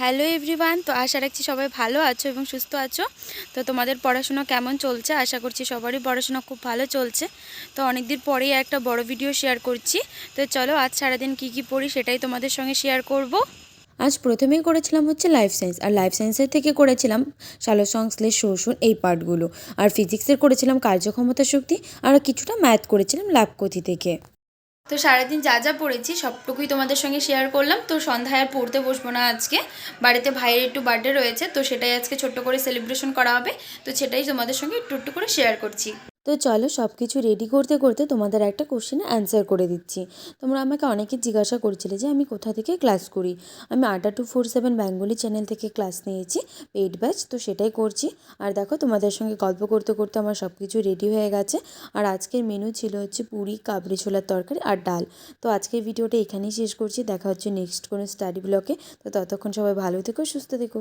Hello everyone, তো আশা রাখছি সবাই ভালো আছো এবং সুস্থ আছো। তো তোমাদের পড়াশোনা কেমন চলছে? আশা করছি সবারই পড়াশোনা খুব ভালো চলছে। তো অনেক দিন পরেই একটা বড় ভিডিও শেয়ার করছি। তো চলো আজ সারাদিন কী কী পড়ি সেটাই তোমাদের সঙ্গে শেয়ার করব। আজ প্রথমেই করেছিলাম হচ্ছে লাইফ সায়েন্স আর লাইফ সায়েন্সের থেকে করেছিলাম সালোকসংশ্লেষ শোষণ এই পার্টগুলো। আর ফিজিক্সের করেছিলাম কার্যক্ষমতা শক্তি। আর কিছুটা ম্যাথ করেছিলাম ল্যাবকথি থেকে। তো সারাদিন যা যা পড়েছি সবটুকুই তোমাদের সঙ্গে শেয়ার করলাম। তো সন্ধ্যায় আর পড়তে বসবো না আজকে। বাড়িতে ভাইয়ের একটু বার্থডে রয়েছে, তো সেটাই আজকে ছোট্ট করে সেলিব্রেশন করা হবে। তো সেটাই তোমাদের সঙ্গে একটু একটু করে শেয়ার করছি। তো চলো সব কিছু রেডি করতে করতে তোমাদের একটা কোশ্চেনে অ্যান্সার করে দিচ্ছি। তোমরা আমাকে অনেকে জিজ্ঞাসা করছিলে যে আমি কোথা থেকে ক্লাস করি? আমি আটা two four seven Bengali channel থেকে ক্লাস নিয়েছি পেইড ব্যাচ তো সেটাই করছি। আর দেখো তোমাদের সঙ্গে গল্প করতে করতে আমার সব কিছু রেডি হয়ে গেছে। আর আজকের মেনু ছিল হচ্ছে পুরি, কাবলি ছোলার তরকারি আর ডাল। তো আজকের ভিডিওটা এখানেই শেষ করছি। দেখা হচ্ছে নেক্সট কোনো স্টাডি ব্লকে তো ততক্ষণ সবাই ভালো থেকো, সুস্থ থেকো।